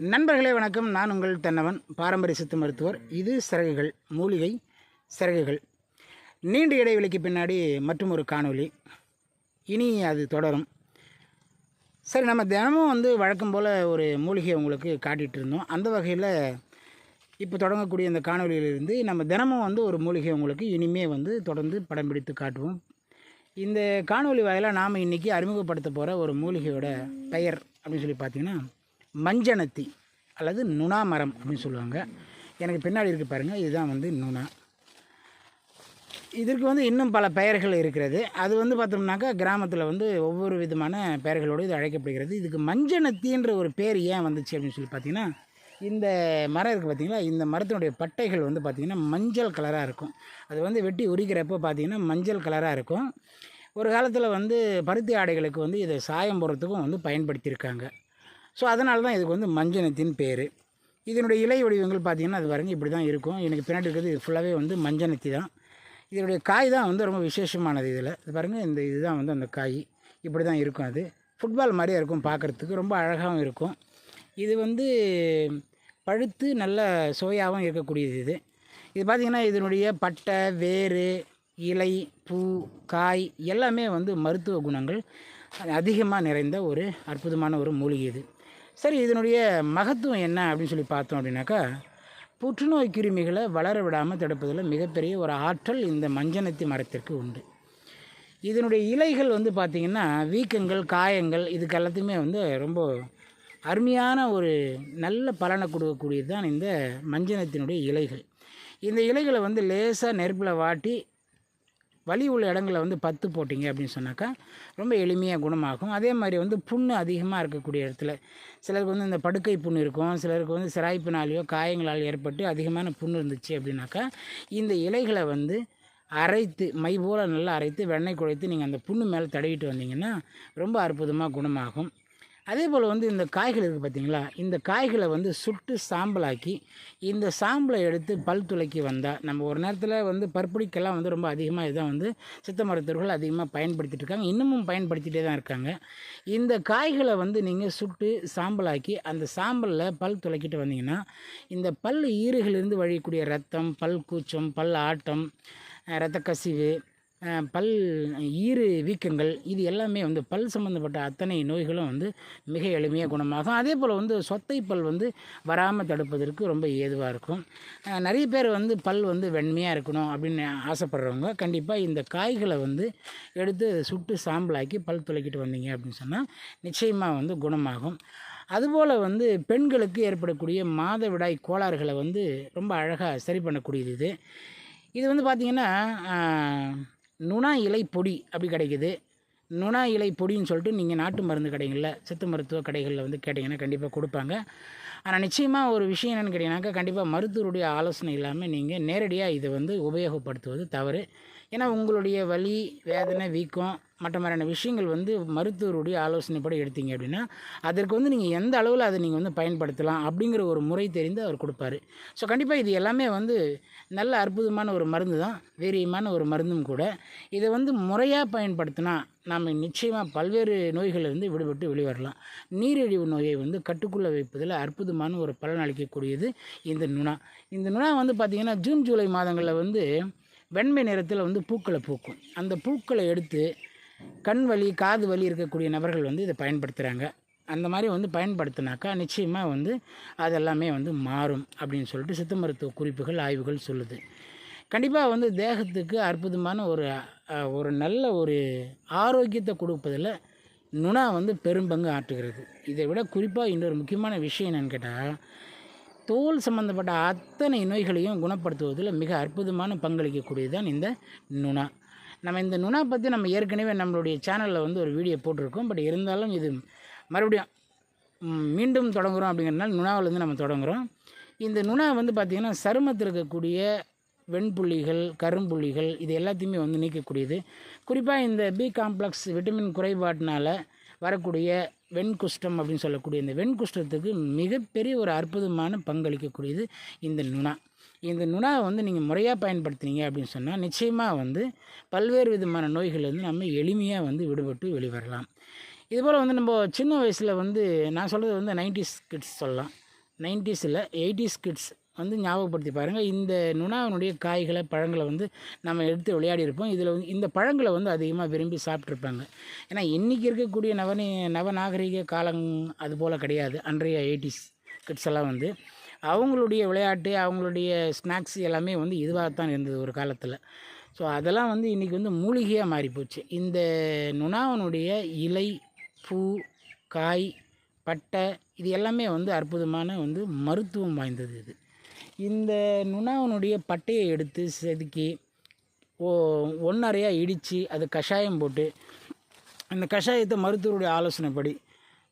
நண்பர்களே வணக்கம். நான் உங்கள் தன்னவன் பாரம்பரிய சித்த மருத்துவர். இது சிறகுகள் மூலிகை சிறகுகள். நீண்ட இடைவெளிக்கு பின்னாடி மற்றும் ஒரு காணொளி. இனி அது தொடரும். சரி நம்ம தினமும் வந்து வழக்கம் போல் ஒரு மூலிகை உங்களுக்கு காட்டிகிட்டு இருந்தோம். அந்த வகையில் இப்போ தொடங்கக்கூடிய இந்த காணொளியிலிருந்து நம்ம தினமும் வந்து ஒரு மூலிகை உங்களுக்கு இனிமே வந்து தொடர்ந்து படம் பிடித்து காட்டுவோம். இந்த காணொளி வாயிலாக நாம் இன்றைக்கி அறிமுகப்படுத்த போகிற ஒரு மூலிகையோட பெயர் அப்படின்னு சொல்லி பார்த்தீங்கன்னா மஞ்சனத்தி அல்லது நுணா மரம் அப்படின்னு சொல்லுவாங்க. எனக்கு பின்னாடி இருக்குது பாருங்கள் இதுதான் வந்து நுணா. இதற்கு வந்து இன்னும் பல பெயர்கள் இருக்கிறது. அது வந்து பார்த்தோம்னாக்கா கிராமத்தில் வந்து ஒவ்வொரு விதமான பெயர்களோடு இது அழைக்கப்படுகிறது. இதுக்கு மஞ்சனத்தின்ற ஒரு பேர் ஏன் வந்துச்சு அப்படின்னு சொல்லி பார்த்தீங்கன்னா இந்த மரம் இருக்குது பார்த்தீங்களா இந்த மரத்தினுடைய பட்டைகள் வந்து பார்த்திங்கன்னா மஞ்சள் கலராக இருக்கும். அது வந்து வெட்டி உரிக்கிறப்போ பார்த்திங்கன்னா மஞ்சள் கலராக இருக்கும். ஒரு காலத்தில் வந்து பருத்தி ஆடைகளுக்கு வந்து இதை சாயம் போடுறதுக்கும் வந்து பயன்படுத்தியிருக்காங்க. ஸோ அதனால தான் இதுக்கு வந்து மஞ்சனத்தின் பேர். இதனுடைய இலை வடிவங்கள் பார்த்திங்கன்னா அது பாருங்க இப்படி தான் இருக்கும். எனக்கு பின்னாடி இருக்கிறது இது ஃபுல்லாகவே வந்து மஞ்சனத்தி தான். இதனுடைய காய் தான் வந்து ரொம்ப விசேஷமானது இதில். இது பாருங்கள் இந்த இதுதான் வந்து அந்த காய். இப்படி தான் இருக்கும் அது. ஃபுட்பால் மாதிரியே இருக்கும் பார்க்குறதுக்கு ரொம்ப அழகாகவும் இருக்கும். இது வந்து பழுத்து நல்ல சுவையாகவும் இருக்கக்கூடியது இது. இது பார்த்திங்கன்னா இதனுடைய பட்டை வேறு இலை பூ காய் எல்லாமே வந்து மருத்துவ குணங்கள் அதிகமாக நிறைந்த ஒரு அற்புதமான ஒரு மூலிகை இது. சரி இதனுடைய மகத்துவம் என்ன அப்படின்னு சொல்லி பார்த்தோம் அப்படின்னாக்கா புற்றுநோய் கிருமிகளை வளர விடாமல் தடுப்பதில் மிகப்பெரிய ஒரு ஆற்றல் இந்த மஞ்சனத்தி மரத்திற்கு உண்டு. இதனுடைய இலைகள் வந்து பார்த்திங்கன்னா வீக்கங்கள் காயங்கள் இதுக்கு எல்லாத்தையுமே வந்து ரொம்ப அருமையான ஒரு நல்ல பலனை கொடுக்கக்கூடியது தான் இந்த மஞ்சனத்தினுடைய இலைகள். இந்த இலைகளை வந்து லேசாக நெருப்பில் வாட்டி வலி உள்ள இடங்களில் வந்து பத்து போட்டிங்க அப்படின்னு சொன்னாக்கா ரொம்ப எளிமையாக குணமாகும். அதே மாதிரி வந்து புண்ணு அதிகமாக இருக்கக்கூடிய இடத்துல சிலருக்கு வந்து இந்த படுக்கை புண்ணு இருக்கும். சிலருக்கு வந்து சிராய்ப்பினாலேயோ காயங்களால் ஏற்பட்டு அதிகமான புண்ணு இருந்துச்சு அப்படின்னாக்கா இந்த இலைகளை வந்து அரைத்து மை போல் நல்லா அரைத்து வெண்ணெய் குழைத்து நீங்கள் அந்த புண்ணு மேலே தடவிட்டு வந்தீங்கன்னா ரொம்ப அற்புதமாக குணமாகும். அதே போல் வந்து இந்த காய்கள் இருக்குது பார்த்தீங்களா இந்த காய்களை வந்து சுட்டு சாம்பலாக்கி இந்த சாம்பலை எடுத்து பல் துளைக்கி வந்தால் நம்ம ஒரு நேரத்தில் வந்து பற்புடிக்கெல்லாம் வந்து ரொம்ப அதிகமாக இதான் வந்து சித்த மருத்துவர்கள் அதிகமாக பயன்படுத்திட்டு இருக்காங்க. இன்னமும் பயன்படுத்திகிட்டே தான் இருக்காங்க. இந்த காய்களை வந்து நீங்கள் சுட்டு சாம்பலாக்கி அந்த சாம்பலில் பல் துளைக்கிட்டு வந்தீங்கன்னா இந்த பல் ஈறுகளிலிருந்து வழியக்கூடிய ரத்தம் பல் கூச்சம் பல் ஆட்டம் இரத்த கசிவு பல் ஈறு வீக்கங்கள் இது எல்லாமே வந்து பல் சம்மந்தப்பட்ட அத்தனை நோய்களும் வந்து மிக எளிமையாக குணமாகும். அதே போல் வந்து சொத்தை பல் வந்து வராமல் தடுப்பதற்கு ரொம்ப ஏதுவாக இருக்கும். நிறைய பேர் வந்து பல் வந்து வெண்மையாக இருக்கணும் அப்படின்னு ஆசைப்படுறவங்க கண்டிப்பாக இந்த காய்களை வந்து எடுத்து சுட்டு சாம்பலாக்கி பல் துளைக்கிட்டு வந்தீங்க அப்படின்னு சொன்னால் நிச்சயமாக வந்து குணமாகும். அதுபோல் வந்து பெண்களுக்கு ஏற்படக்கூடிய மாதவிடாய் கோளாறுகளை வந்து ரொம்ப அழகாக சரி பண்ணக்கூடியது இது. இது வந்து பார்த்திங்கன்னா நுணா இலை பொடி அப்படி கிடைக்குது. நுணா இலை பொடின்னு சொல்லிட்டு நீங்கள் நாட்டு மருந்து கடைகளில் சித்த மருத்துவ கடைகளில் வந்து கேட்டிங்கன்னா கண்டிப்பாக கொடுப்பாங்க. ஆனால் நிச்சயமாக ஒரு விஷயம் என்னென்னு கேட்டிங்கனாக்கா கண்டிப்பாக மருத்துவருடைய ஆலோசனை இல்லாமல் நீங்கள் நேரடியாக இதை வந்து உபயோகப்படுத்துவது தவறு. ஏன்னா உங்களுடைய வலி வேதனை வீக்கம் மற்ற மாதிரியான விஷயங்கள் வந்து மருத்துவருடைய ஆலோசனைப்படி எடுத்தீங்க அப்படின்னா அதற்கு வந்து நீங்கள் எந்த அளவில் அதை நீங்கள் வந்து பயன்படுத்தலாம் அப்படிங்கிற ஒரு முறை தெரிந்து அவர் கொடுப்பாரு. ஸோ கண்டிப்பாக இது எல்லாமே வந்து நல்ல அற்புதமான ஒரு மருந்து தான் வீரியமான ஒரு மருந்தும் கூட. இதை வந்து முறையாக பயன்படுத்தினா நாம் நிச்சயமாக பல்வேறு நோய்களிலிருந்து விடுபட்டு வெளிவரலாம். நீரிழிவு நோயை வந்து கட்டுக்குள்ளே வைப்பதில் அற்புதமான ஒரு பலன் அளிக்கக்கூடியது இந்த நுணா. இந்த நுணா வந்து பார்த்திங்கன்னா ஜூன் ஜூலை மாதங்களில் வந்து வெண்மை நிறத்தில் வந்து பூக்களை பூக்கும். அந்த பூக்களை எடுத்து கண் வலி காது வலி இருக்கக்கூடிய நபர்கள் வந்து இதை பயன்படுத்துகிறாங்க அந்த மாதிரி வந்து பயன்படுத்தினாக்கா நிச்சயமாக வந்து அதெல்லாமே வந்து மாறும் அப்படின்னு சொல்லிட்டு சித்த மருத்துவ குறிப்புகள் ஆய்வுகள் சொல்லுது. கண்டிப்பாக வந்து தேகத்துக்கு அற்புதமான ஒரு ஒரு நல்ல ஒரு ஆரோக்கியத்தை கொடுப்பதில் நுணா வந்து பெரும்பங்கு ஆற்றுகிறது. இதை விட குறிப்பாக இன்னொரு முக்கியமான விஷயம் என்னென்னு கேட்டால் தோல் சம்மந்தப்பட்ட அத்தனை நோய்களையும் குணப்படுத்துவதில் மிக அற்புதமான பங்களிக்கக்கூடியது தான் இந்த நுணா. நம்ம இந்த நுணா பற்றி நம்ம ஏற்கனவே நம்மளுடைய சேனலில் வந்து ஒரு வீடியோ போட்டிருக்கோம். பட் இருந்தாலும் இது மறுபடியும் மீண்டும் தொடங்குகிறோம் அப்படிங்கிறனால நுணாவிலேருந்து நம்ம தொடங்குகிறோம் இந்த நுணா வந்து பார்த்திங்கன்னா சருமத்தில் இருக்கக்கூடிய வெண்புள்ளிகள் கரும்புள்ளிகள் இது எல்லாத்தையுமே வந்து நீக்கக்கூடியது. குறிப்பாக இந்த பி காம்ப்ளெக்ஸ் விட்டமின் குறைபாட்டினால் வரக்கூடிய வெண்குஷ்டம் அப்படின்னு சொல்லக்கூடிய இந்த வெண்குஷ்டத்துக்கு மிகப்பெரிய ஒரு அற்புதமான பங்களிக்கக்கூடியது இந்த நுணா. இந்த நுணாவை வந்து நீங்கள் முறையாக பயன்படுத்துனீங்க அப்படின்னு சொன்னால் நிச்சயமாக வந்து பல்வேறு விதமான நோய்கள் நம்ம எளிமையாக வந்து விடுபட்டு வெளிவரலாம். இதுபோல் வந்து நம்ம சின்ன வயசில் வந்து நான் சொல்கிறது வந்து நைன்டிஸ் கிட்ஸ் சொல்லலாம். நைன்டிஸில் எயிட்டிஸ் கிட்ஸ் வந்து ஞாபகப்படுத்தி பாருங்கள் இந்த நுணாவினுடைய காய்களை பழங்களை வந்து நம்ம எடுத்து விளையாடி இருப்போம் இதில் வந்து இந்த பழங்களை வந்து அதிகமாக விரும்பி சாப்பிட்ருப்பாங்க ஏன்னா இன்றைக்கி இருக்கக்கூடிய நவனி நவநாகரிக காலம் அது போல் கிடையாது. அன்றைய எயிட்டிஸ் கிட்ஸ் எல்லாம் வந்து அவங்களுடைய விளையாட்டு அவங்களுடைய ஸ்நாக்ஸ் எல்லாமே வந்து இதுவாகத்தான் இருந்தது ஒரு காலத்தில். ஸோ அதெல்லாம் வந்து இன்றைக்கி வந்து மூலிகையாக மாறிப்போச்சு. இந்த நுணாவனுடைய இலை பூ காய் பட்டை இது எல்லாமே வந்து அற்புதமான வந்து மருத்துவம் வாய்ந்தது இது. இந்த நுணாவனுடைய பட்டையை எடுத்து செதுக்கி ஓ ஒன்றரையாக இடித்து அது கஷாயம் போட்டு அந்த கஷாயத்தை மருத்துவருடைய ஆலோசனைப்படி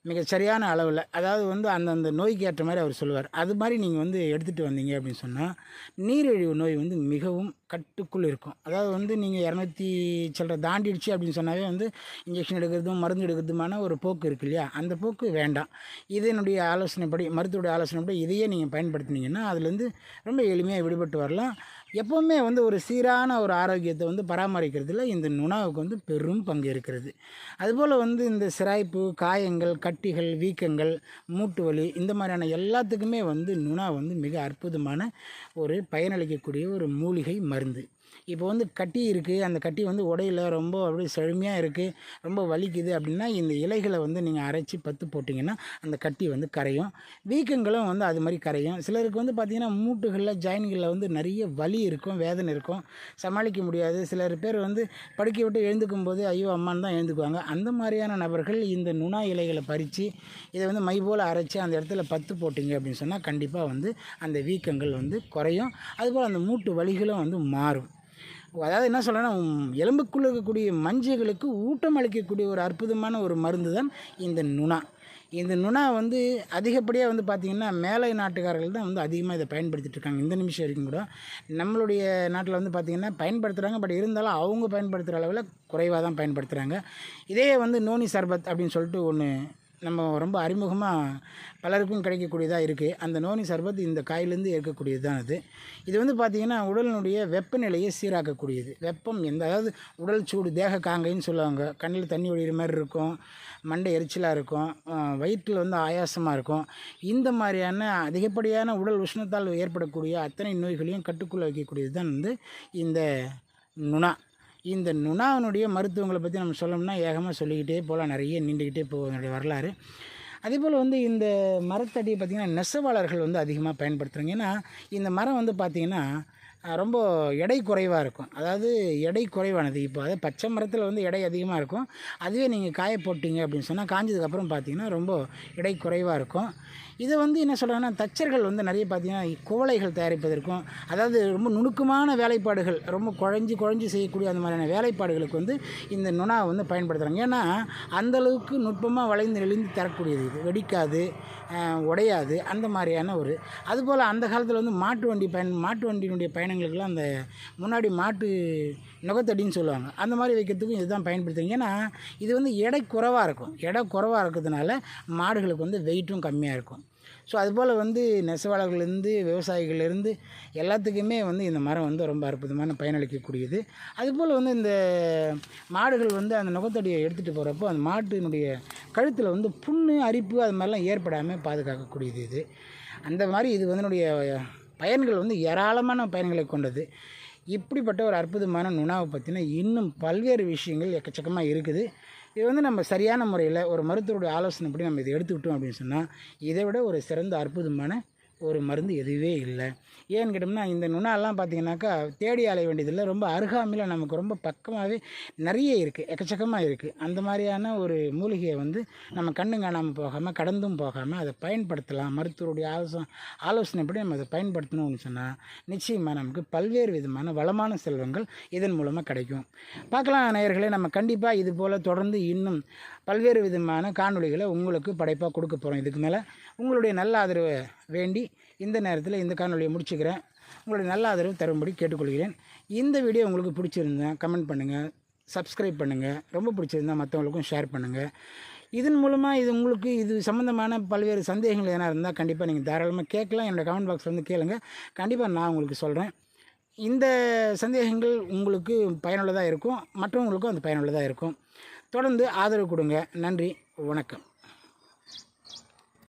மிக சரியான அளவில் அதாவது வந்து அந்தந்த நோய்க்கு ஏற்ற மாதிரி அவர் சொல்லுவார். அது மாதிரி நீங்கள் வந்து எடுத்துகிட்டு வந்தீங்க அப்படின்னு சொன்னால் நீரிழிவு நோய் வந்து மிகவும் கட்டுக்குள் இருக்கும். அதாவது வந்து நீங்கள் இரநூத்தி சில்லற தாண்டிடுச்சு அப்படின்னு சொன்னாவே வந்து இன்ஜெக்ஷன் எடுக்கிறதும் மருந்து எடுக்கிறதுமான ஒரு போக்கு இருக்கு இல்லையா? அந்த போக்கு வேண்டாம். இதனுடைய ஆலோசனைப்படி மருத்துவடைய ஆலோசனைப்படி இதையே நீங்கள் பயன்படுத்தினீங்கன்னா அதுலேருந்து ரொம்ப எளிமையாக விடுபட்டு வரலாம். எப்போவுமே வந்து ஒரு சீரான ஒரு ஆரோக்கியத்தை வந்து பராமரிக்கிறதுல இந்த நுணாவுக்கு வந்து பெரும் பங்கு இருக்கிறது. அதுபோல் வந்து இந்த சிராய்ப்பு காயங்கள் கட்டிகள் வீக்கங்கள் மூட்டு வலி இந்த மாதிரியான எல்லாத்துக்குமே வந்து நுணா வந்து மிக அற்புதமான ஒரு பயனளிக்கக்கூடிய ஒரு மூலிகை மருந்து மருந்து இப்போ வந்து கட்டி இருக்குது அந்த கட்டி வந்து உடையில ரொம்ப அப்படியே செழுமையாக இருக்குது ரொம்ப வலிக்குது அப்படின்னா இந்த இலைகளை வந்து நீங்கள் அரைச்சி பத்து போட்டிங்கன்னா அந்த கட்டி வந்து கரையும். வீக்கங்களும் வந்து அது மாதிரி கரையும். சிலருக்கு வந்து பார்த்திங்கன்னா மூட்டுகளில் ஜாயின்களில் வந்து நிறைய வலி இருக்கும் வேதனை இருக்கும். சமாளிக்க முடியாது. சிலர் பேர் வந்து படுக்கை விட்டு எழுந்துக்கும் போது ஐயோ அம்மான்னு தான் எழுந்துக்குவாங்க. அந்த மாதிரியான நபர்கள் இந்த நுணா இலைகளை பறித்து இதை வந்து மை போல் அரைச்சி அந்த இடத்துல பத்து போட்டிங்க அப்படின்னு சொன்னால் கண்டிப்பாக வந்து அந்த வீக்கங்கள் வந்து குறையும். அதுபோல் அந்த மூட்டு வலிகளும் வந்து மாறும். அதாவது என்ன சொல்கிறேன்னா எலும்புக்குள்ளே இருக்கக்கூடிய மஞ்சைகளுக்கு ஊட்டம் அளிக்கக்கூடிய ஒரு அற்புதமான ஒரு மருந்து தான் இந்த நுணா. இந்த நுணா வந்து அதிகப்படியாக வந்து பார்த்திங்கன்னா மேலை நாட்டுக்காரர்கள் தான் வந்து அதிகமாக இதை பயன்படுத்திட்டு இருக்காங்க. இந்த நிமிஷம் வரைக்கும் கூட நம்மளுடைய நாட்டில் வந்து பார்த்திங்கன்னா பயன்படுத்துகிறாங்க பட் இருந்தாலும் அவங்க பயன்படுத்துகிற அளவில் குறைவாக தான் பயன்படுத்துகிறாங்க இதே வந்து நோனி சர்பத் அப்படின்னு சொல்லிட்டு ஒன்று நம்ம ரொம்ப அறிமுகமாக பலருக்கும் கிடைக்கக்கூடியதாக இருக்குது அந்த நோனி சர்பத் இந்த காயிலேருந்து இருக்கக்கூடியது தான் அது. இது வந்து பார்த்திங்கன்னா உடலினுடைய வெப்பநிலையை சீராக்கக்கூடியது. வெப்பம் எந்த அதாவது உடல் சூடு தேக காங்கைன்னு சொல்லுவாங்க. கண்ணில் தண்ணி ஒழிகிற மாதிரி இருக்கும். மண்டை எரிச்சலாக இருக்கும். வயிற்றில் வந்து ஆயாசமாக இருக்கும். இந்த மாதிரியான அதிகப்படியான உடல் உஷ்ணத்தால் ஏற்படக்கூடிய அத்தனை நோய்களையும் கட்டுக்குள்ளே வைக்கக்கூடியது தான் வந்து இந்த நுணா. இந்த நுணாவினுடைய மருத்துவங்களை பற்றி நம்ம சொல்லணும்னா ஏகமாக சொல்லிக்கிட்டே போகலாம் நிறைய நீண்டுக்கிட்டே போகும் அதனுடைய வரலாறு. அதே போல் வந்து இந்த மரத்தடியை பார்த்திங்கன்னா நெசவாளர்கள் வந்து அதிகமாக பயன்படுத்துகிறாங்க ஏன்னா இந்த மரம் வந்து பார்த்திங்கன்னா ரொம்ப எடை குறைவாக இருக்கும். அதாவது எடை குறைவானது. இப்போ அதாவது பச்சை மரத்தில் வந்து எடை அதிகமாக இருக்கும். அதுவே நீங்கள் காய போட்டிங்க அப்படின்னு சொன்னால் காஞ்சதுக்கப்புறம் பார்த்தீங்கன்னா ரொம்ப எடை குறைவாக இருக்கும். இதை வந்து என்ன சொல்கிறாங்கன்னா தச்சர்கள் வந்து நிறைய பார்த்தீங்கன்னா குவளைகள் தயாரிப்பதற்கும் அதாவது ரொம்ப நுணுக்கமான வேலைப்பாடுகள் ரொம்ப குழஞ்சி குழஞ்சி செய்யக்கூடிய அந்த மாதிரியான வேலைப்பாடுகளுக்கு வந்து இந்த நுணா வந்து பயன்படுத்துகிறாங்க ஏன்னா அந்தளவுக்கு நுட்பமாக வளைந்து நெளிந்து தரக்கூடியது இது. வெடிக்காது உடையாது அந்த மாதிரியான ஒரு. அதுபோல் அந்த காலத்தில் வந்து மாட்டு வண்டி பயன் மாட்டு வண்டியினுடைய பயணங்களுக்கெல்லாம் அந்த முன்னாடி மாட்டு நுகத்தடின்னு சொல்லுவாங்க. அந்த மாதிரி வைக்கிறதுக்கும் இதுதான் பயன்படுத்துங்க ஏன்னா இது வந்து எடை குறைவாக இருக்கும். எடை குறைவாக இருக்கிறதுனால மாடுகளுக்கு வந்து வெயிட்டும் கம்மியாக இருக்கும். ஸோ அதுபோல் வந்து நெசவாளர்கள்லேருந்து விவசாயிகள்லேருந்து எல்லாத்துக்குமே வந்து இந்த மரம் வந்து ரொம்ப அற்புதமான பயனளிக்கக்கூடியது. அதுபோல் வந்து இந்த மாடுகள் வந்து அந்த நுகத்தடியை எடுத்துகிட்டு போகிறப்போ அந்த மாட்டினுடைய கழுத்தில் வந்து புண்ணு அரிப்பு அது மாதிரிலாம் ஏற்படாமல் பாதுகாக்கக்கூடியது இது. அந்த மாதிரி இது வந்து பயன்கள் வந்து ஏராளமான பயன்களை கொண்டது. இப்படிப்பட்ட ஒரு அற்புதமான நுணாவை பற்றின இன்னும் பல்வேறு விஷயங்கள் எக்கச்சக்கமாக இருக்குது. இது வந்து நம்ம சரியான முறையில் ஒரு மருத்துவருடைய ஆலோசனைப்படி நம்ம இதை எடுத்துக்கிட்டோம் அப்படின்னு சொன்னால் இதை விட ஒரு சிறந்த அற்புதமான ஒரு மருந்து எதுவே இல்லை. ஏன்னு கேட்டோம்னா இந்த நுணாலாம் பார்த்திங்கனாக்கா தேடி அலைய வேண்டியதில்லை. ரொம்ப அருகாமையில் நமக்கு ரொம்ப பக்கமாகவே நிறைய இருக்குது எக்கச்சக்கமாக இருக்குது அந்த மாதிரியான ஒரு மூலிகையை வந்து நம்ம கண்ணு காணாமல் போகாமல் கடந்தும் போகாமல் அதை பயன்படுத்தலாம். மருத்துவருடைய ஆலோசனை ஆலோசனைப்படி நம்ம அதை பயன்படுத்தணும்னு சொன்னால் நிச்சயமாக நமக்கு பல்வேறு விதமான வளமான செல்வங்கள் இதன் மூலமாக கிடைக்கும். பார்க்கலாம் நேயர்களே நம்ம கண்டிப்பாக இது போல் தொடர்ந்து இன்னும் பல்வேறு விதமான காணொலிகளை உங்களுக்கு படைப்பாக கொடுக்க போகிறோம் இதுக்கு மேலே உங்களுடைய நல்ல ஆதரவை வேண்டி இந்த நேரத்தில் இந்த காணொலியை முடிச்சுக்கிறேன். உங்களுடைய நல்ல ஆதரவு தரும்படி கேட்டுக்கொள்கிறேன். இந்த வீடியோ உங்களுக்கு பிடிச்சிருந்தேன் கமெண்ட் பண்ணுங்கள் சப்ஸ்கிரைப் பண்ணுங்கள் ரொம்ப பிடிச்சிருந்தால் மற்றவங்களுக்கும் ஷேர் பண்ணுங்கள் இதன் மூலமாக இது உங்களுக்கு இது சம்மந்தமான பல்வேறு சந்தேகங்கள் எதனா இருந்தால் கண்டிப்பாக நீங்கள் தாராளமாக கேட்கலாம். என்னோடய கமெண்ட் பாக்ஸில் வந்து கேளுங்கள் கண்டிப்பாக நான் உங்களுக்கு சொல்கிறேன் இந்த சந்தேகங்கள் உங்களுக்கு பயனுள்ளதாக இருக்கும். மற்றவங்களுக்கும் அது பயனுள்ளதாக இருக்கும். தொடர்ந்து ஆதரவு கொடுங்க. நன்றி. வணக்கம்.